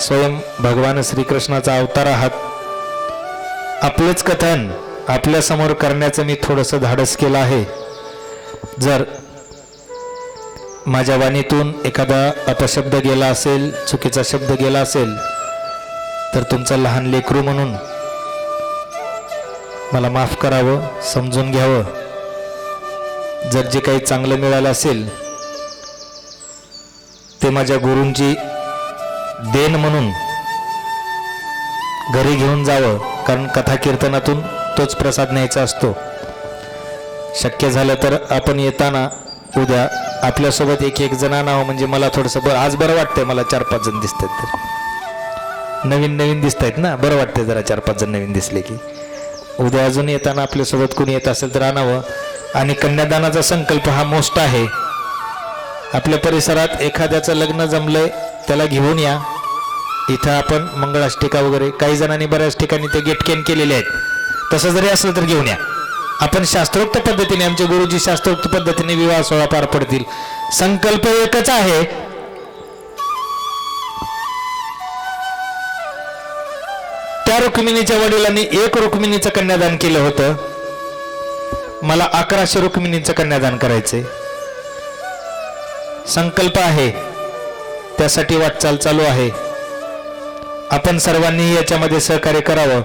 स्वयं भगवान श्रीकृष्णाचा अवतार आहात. आपलेच कथन आपल्यासमोर करण्याचं मी थोडंसं धाडस केलं आहे. जर माझ्या वाणीतून एखादा अपशब्द गेला असेल चुकीचा शब्द गेला असेल तर तुमचं लहान लेकरू म्हणून मला माफ करावं समजून घ्यावं. जर जे काही चांगलं मिळालं असेल ते माझ्या गुरूंची देण म्हणून घरी घेऊन जावं कारण कथा कीर्तनातून तोच प्रसाद न्यायचा असतो. शक्य झालं तर आपण येताना उद्या आपल्यासोबत एक एक जण आणावं म्हणजे मला थोडंसं बरं आज बरं वाटतंय मला चार पाच जण दिसत आहेत तर. नवीन नवीन दिसत आहेत ना बरं वाटतंय जरा चार पाच जण नवीन दिसले की. उद्या अजून येताना आपल्यासोबत कोणी येत असेल तर आणावं. आणि कन्यादानाचा संकल्प हा मोस्ट आहे. आपल्या परिसरात एखाद्याचं लग्न जमलंय त्याला घेऊन या. इथं आपण मंगळाष्टिका वगैरे काही जणांनी बऱ्याच ठिकाणी ते गेटकेन केलेले आहेत. तसं जरी असलं तर घेऊन या. आपण शास्त्रोक्त पद्धतीने आमचे गुरुजी शास्त्रोक्त पद्धतीने विवाह सोहळा पार पडतील. संकल्प एकच आहे. त्या रुक्मिणीच्या वडिलांनी एक रुक्मिणीचं कन्यादान केलं होतं. मला अकराशे रुक्मिणीचं कन्यादान करायचंय. संकल्प आहे. त्यासाठी वाटचाल चालू आहे. आपण सर्वांनी याच्यामध्ये सहकार्य करावं.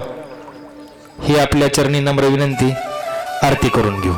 ही आपल्या चरणी नम्र विनंती आरती करून घेऊ.